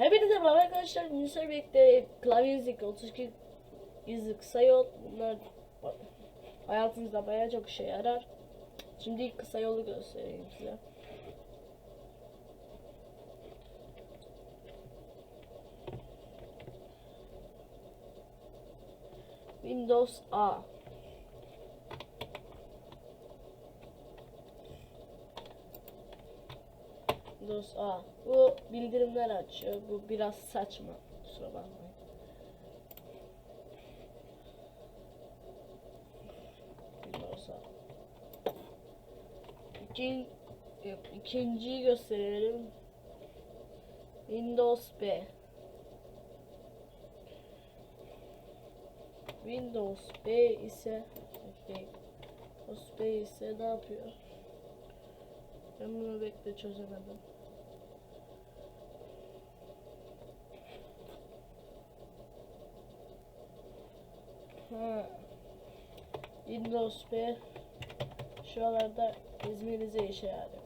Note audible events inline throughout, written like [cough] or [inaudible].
Hepinize merhaba arkadaşlar. Yunus'la birlikte klavye izlik 32 izlik kısa yol. Bunlar hayatınızda bayağı çok işe yarar. Şimdi ilk kısa yolu göstereyim size. Windows A. Windows A. Bu bildirimler açıyor. Bu biraz saçma. Kusura bakmayın. Windows A. İkin, ikinciyi gösterelim. Windows B. Windows B ise okay. Windows B ise ne yapıyor? Ben bunu bekle çözemedim. Ha. Windows B şuralarda İzmir'inize işe yarıyor.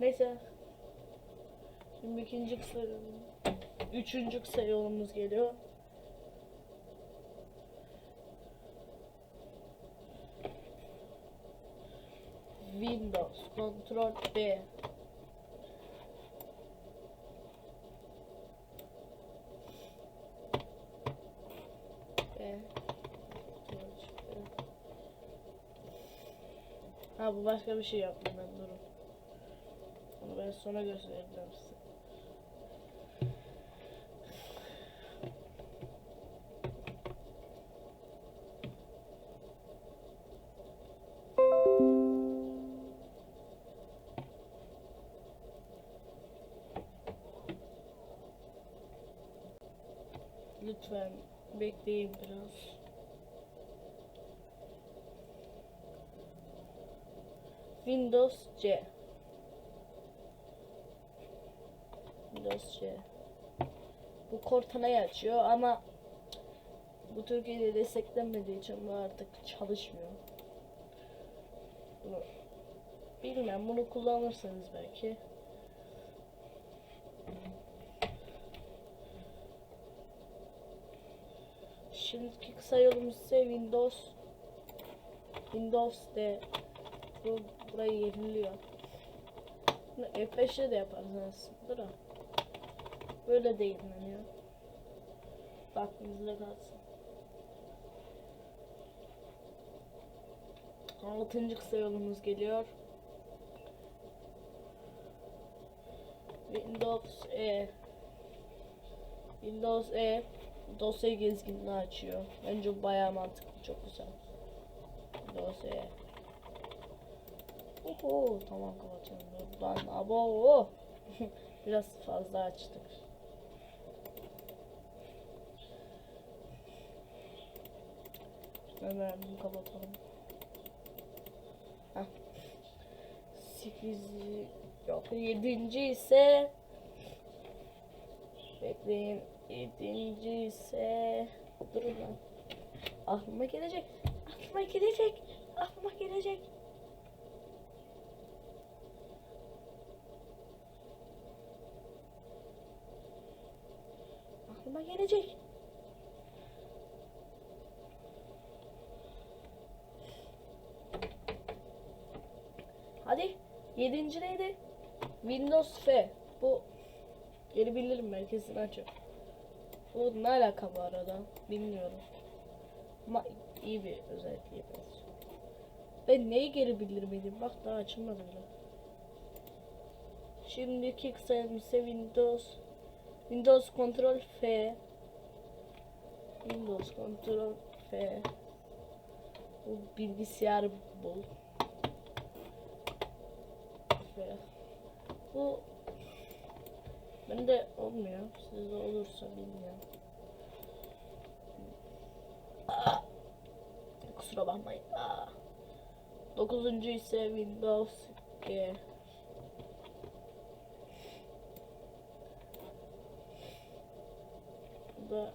Neyse. Şimdi ikinci kısa üçüncü kısa yolumuz geliyor. Windows Ctrl B B Ha bu başka bir şey yaptım ben durun. Onu ben sonra göstereceğim size. Bekleyin biraz. Windows C. Windows C. Bu Cortana'yı açıyor ama bu Türkiye'de desteklenmediği için bu artık çalışmıyor. Bilmem bunu kullanırsınız belki. Şimdiki kısa yolumuz ise Windows Windows D bu burayı yeniliyor. Bunu F5'te de yaparsınız aslında da. Böyle de yenileniyor. Aklınızda kalsın. Altıncı kısa yolumuz geliyor. Windows E Windows E dosya gezginliği açıyor. Bence bayağı mantıklı, çok güzel. E Oho tamam kapatıyorum. Buradan abo [laughs] biraz fazla açtık. Hemen bunu kapatalım. Heh. 8 yok 7. ise bekleyin 7. ise durun lan. Aklıma gelecek. Aklıma gelecek. Aklıma gelecek. Aklıma gelecek. Hadi. Yedinci neydi? Windows F. Bu geri bildirim merkezini açıyor. Bu ne alaka bu arada? Bilmiyorum. Ama iyi bir özelliği benziyor. Ben neyi geri bildirmedim? Bak daha açılmadı bile. Şimdiki kısalım ise Windows Windows Ctrl F Windows Ctrl F Bu bilgisayar bul F Bu Bende olmuyor Sizde olursa bilmiyorum! [coughs] Kusura bakmayın Aa! Dokuzuncu ise Windows G da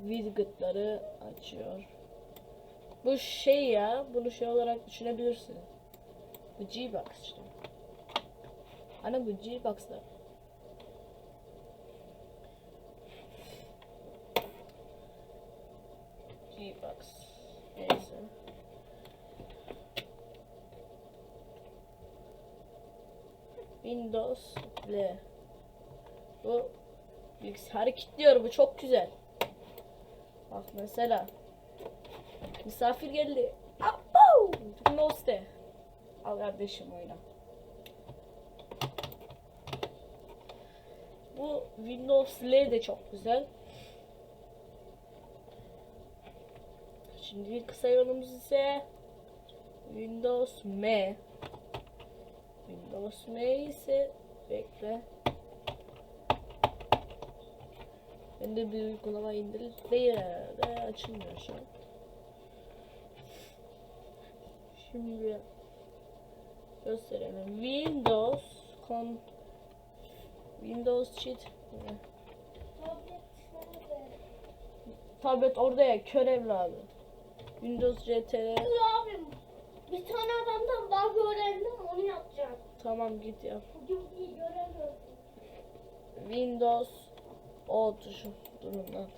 widget'ları açıyor. Bu şey ya, bunu şey olarak düşünebilirsin. Bu G-Box işte. Ana bu G-Box'lar. G-Box. Neyse. Windows L. Bu bilgisayarı kilitliyor. Bu çok güzel. Bak mesela. Misafir geldi. Apo! Windows de. Al kardeşim oyna. Bu Windows L de çok güzel. Şimdi kısa yolumuz ise Windows M. Windows ise bekle. Ben de bir uygulama indirip herhalde açılmıyor şu an. Şimdi gösterelim. Windows kon Windows cheat tablet orada ya kör evladı. Windows CTR Abi bir tane adamdan bug öğrendim onu yapacağım. tamam git yap. Bugün iyi göremiyorum. Windows O tuşu. Durun lan.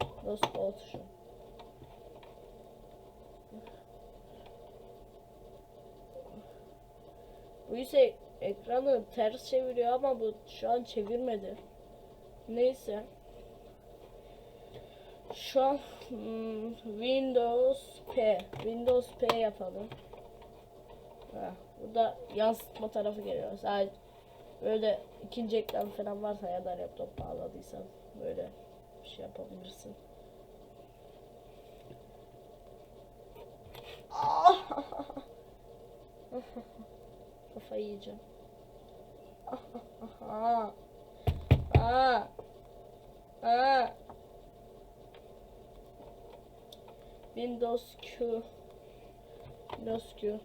Windows O tuşu. Bu ise ekranı ters çeviriyor ama bu şu an çevirmedi. Neyse. Şu an hmm, Windows P. Windows P yapalım. Ha, burada yansıtma tarafı geliyor. Sadece böyle ikinci ekran falan varsa ya da laptop bağladıysan böyle bir şey yapabilirsin. Ah! [laughs] Kafayı yiyeceğim. Aa. Aa. Aa. Windows Q. Windows Q.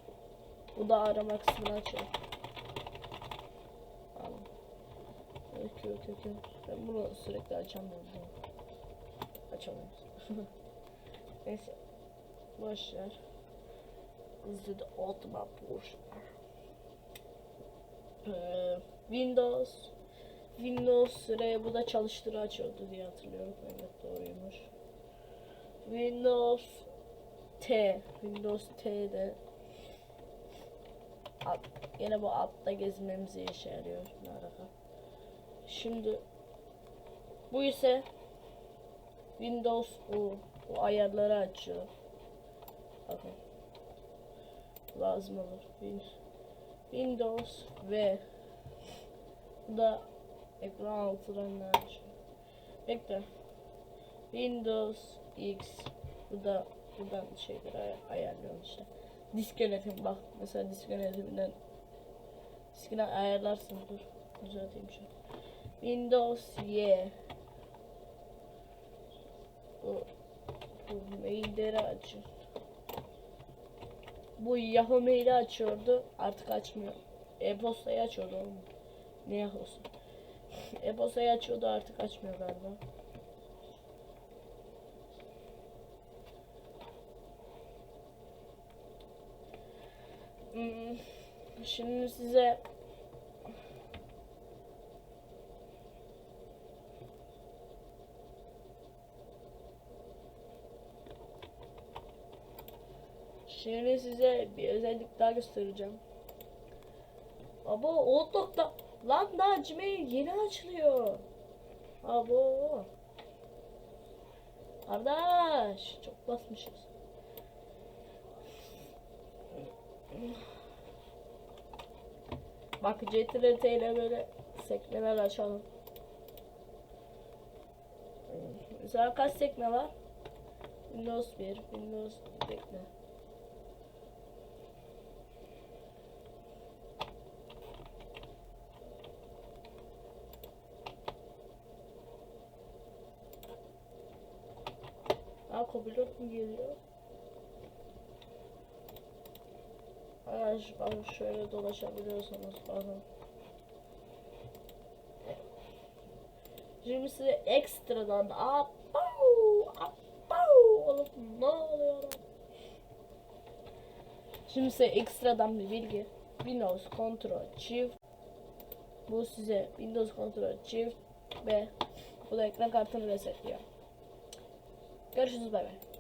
Bu da arama kısmını açıyor. Q Q Q. Ben bunu sürekli açamıyorum. Açamıyorum. [laughs] Neyse. Boş ver. Bizde de Ultima boş ver. Ee, Windows Windows süre bu da çalıştırı açıyordu diye hatırlıyorum. Evet doğruymuş. Windows T Windows T'de alt, yine bu altta gezmemize işe yarıyor. Alaka? Şimdi bu ise Windows U bu ayarları açıyor. Bakın. Lazım olur. Win- Windows V bu da ekran altılarını açıyor. Bekle. Windows X bu da buradan şeyleri ay- ayarlıyorum işte. Disk yönetim bak mesela disk yönetiminden diskini ayarlarsın dur düzelteyim şu. Windows Y bu, bu mailleri açıyor. Bu Yahoo maili açıyordu artık açmıyor. E-postayı açıyordu oğlum. Ne Yahoo'su? [laughs] E-postayı açıyordu artık açmıyor galiba. Şimdi size Şimdi size bir özellik daha göstereceğim. Abo Outlook'ta lan daha Gmail yeni açılıyor. Abo. Kardeş çok basmışız. Bak CTRT ile böyle sekmeler açalım. Mesela kaç sekme var? Windows 1, Windows bekle. Aa copilot mu geliyor? Ş- bak şöyle dolaşabiliyorsanız bakın. Şimdi size ekstradan apau apau oğlum ne oluyor lan? Şimdi size ekstradan bir bilgi. Windows Ctrl Shift Bu size Windows kontrol çift ve bu da ekran kartını resetliyor. Görüşürüz bay bay.